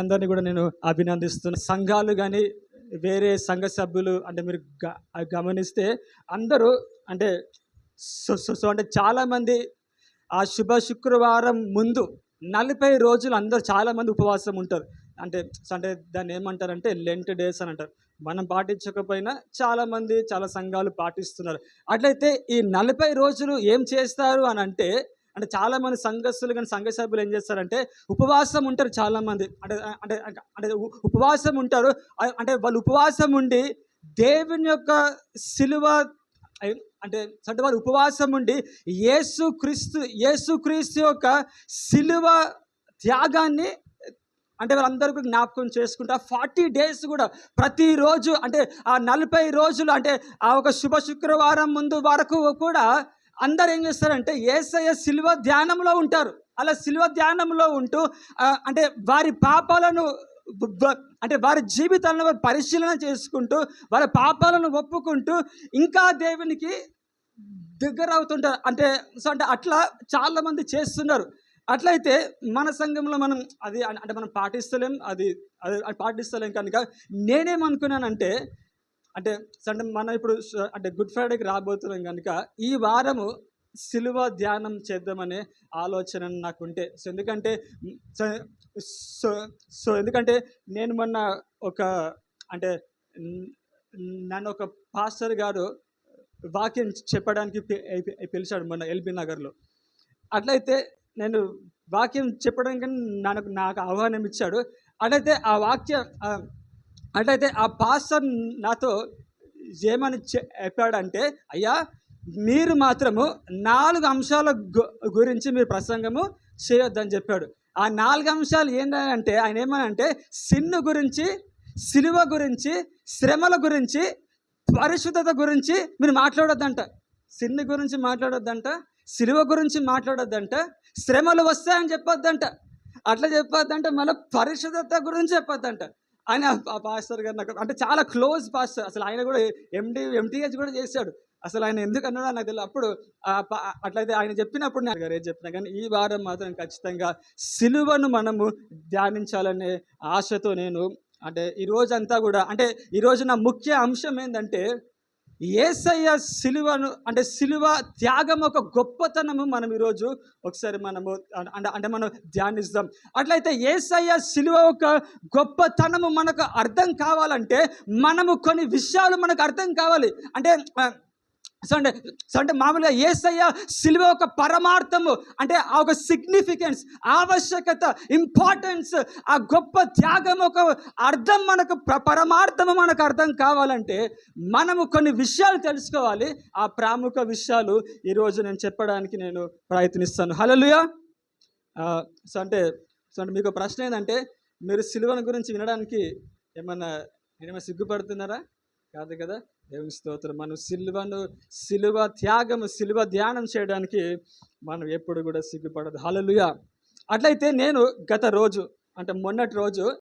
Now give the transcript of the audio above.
అందరినీ కూడా నేను అభినందిస్తున్నాను సంఘాలు కానీ వేరే సంఘ సభ్యులు అంటే మీరు గ గమనిస్తే అందరూ అంటే సో అంటే చాలామంది ఆ శుభ శుక్రవారం ముందు నలభై రోజులు అందరూ చాలామంది ఉపవాసం ఉంటారు. అంటే అంటే దాన్ని ఏమంటారంటే లెంట్ డేస్ అని అంటారు. మనం పాటించకపోయినా చాలామంది చాలా సంఘాలు పాటిస్తున్నారు. అట్లయితే ఈ నలభై రోజులు ఏం చేస్తారు అని అంటే అంటే చాలామంది సంఘస్థులు కానీ సంఘ సభ్యులు ఏం చేస్తారంటే ఉపవాసం ఉంటారు చాలామంది అంటే అంటే అంటే ఉపవాసం ఉంటారు. అంటే వాళ్ళు ఉపవాసం ఉండి దేవుని యొక్క సిలువ అంటే అంటే వాళ్ళు ఉపవాసం ఉండి యేసు క్రీస్తు యేసు క్రీస్తు యొక్క సిలువ త్యాగాన్ని అంటే వాళ్ళందరూ కూడా జ్ఞాపకం చేసుకుంటా ఫార్టీ డేస్ కూడా ప్రతిరోజు అంటే ఆ నలభై రోజులు అంటే ఆ ఒక శుభ శుక్రవారం ముందు వరకు కూడా అందరు ఏం చేస్తారంటే ఏసయ శిల్వ ధ్యానంలో ఉంటారు. అలా శిల్వ ధ్యానంలో ఉంటూ అంటే వారి పాపాలను అంటే వారి జీవితాలను వారు పరిశీలన చేసుకుంటూ వారి పాపాలను ఒప్పుకుంటూ ఇంకా దేవునికి దగ్గర అవుతుంటారు. అంటే సో అంటే అట్లా చాలామంది చేస్తున్నారు. అట్లయితే మన సంఘంలో మనం అది అంటే మనం పాటిస్తలేం అది అది పాటిస్తలేం కనుక నేనేమనుకున్నానంటే అంటే సో అంటే మనం ఇప్పుడు అంటే గుడ్ ఫ్రైడేకి రాబోతున్నాం కనుక ఈ వారము సిలువ ధ్యానం చేద్దామనే ఆలోచన నాకు ఉంటే. సో ఎందుకంటే సో- సో సో ఎందుకంటే నేను మొన్న ఒక అంటే నన్ను ఒక పాస్టర్ గారు వాక్యం చెప్పడానికి పిలిచాడు మొన్న ఎల్బీ నగర్లో. అట్లయితే నేను వాక్యం చెప్పడానికి నాకు నాకు ఆహ్వానం ఇచ్చాడు. అట్లయితే ఆ వాక్యం అట్లయితే ఆ పాస్టర్ నాతో ఏమని చె- చెప్పాడంటే అయ్యా మీరు మాత్రము నాలుగు అంశాల గురించి మీరు ప్రసంగము చేయొద్దని చెప్పాడు. ఆ నాలుగు అంశాలు ఏంటంటే ఆయన ఏమనంటే సిన్ను గురించి సిలువ గురించి శ్రమల గురించి పరిశుద్ధత గురించి మీరు మాట్లాడొద్దంట. సిన్ను గురించి మాట్లాడొద్దంట సిలువ గురించి మాట్లాడొద్దంట శ్రమలు వస్తాయని చెప్పొద్దంట. అట్లా చెప్పొద్దంట మళ్ళీ పరిశుద్ధత గురించి చెప్పొద్దంట. ఆయన పాస్టర్ గారు నాకు అంటే చాలా క్లోజ్ పాస్టర్. అసలు ఆయన కూడా ఎండి ఎంటీహెచ్ కూడా చేశాడు. అసలు ఆయన ఎందుకు అన్నాడో నాకు తెలియదు అప్పుడు అట్లయితే ఆయన చెప్పినప్పుడు నేను గారు ఏం చెప్పినా కానీ ఈ వారం మాత్రం ఖచ్చితంగా సిలువను మనము ధ్యానించాలనే ఆశతో నేను అంటే ఈ రోజంతా కూడా అంటే ఈరోజు నా ముఖ్య అంశం ఏంటంటే ఏసయ్య సిలువను అంటే సిలువ త్యాగం ఒక గొప్పతనము మనం ఈరోజు ఒకసారి మనము అంటే అంటే మనం ధ్యానిస్తాం. అట్లయితే ఏసయ్య సిలువ ఒక గొప్పతనము మనకు అర్థం కావాలంటే మనము కొన్ని విషయాలు మనకు అర్థం కావాలి. అంటే సో అంటే సో అంటే మామూలుగా ఏసయ్య సిలువ ఒక పరమార్థము అంటే ఆ ఒక సిగ్నిఫికెన్స్ ఆవశ్యకత ఇంపార్టెన్స్ ఆ గొప్ప త్యాగం ఒక అర్థం మనకు పరమార్థము మనకు అర్థం కావాలంటే మనము కొన్ని విషయాలు తెలుసుకోవాలి. ఆ ప్రాముఖ విషయాలు ఈరోజు నేను చెప్పడానికి నేను ప్రయత్నిస్తాను. హలోలుయా సో అంటే సో అంటే మీకు ప్రశ్న ఏంటంటే మీరు సిలువను గురించి వినడానికి ఏమన్నా ఏమైనా సిగ్గుపడుతున్నారా? కాదు కదా? దేవుని స్తోత్రం. మనం సిలువను సిలువ త్యాగము సిలువ ధ్యానం చేయడానికి మనం ఎప్పుడు కూడా సిగ్గుపడదు. హలలుగా అట్లయితే నేను గత రోజు అంటే మొన్నటి రోజు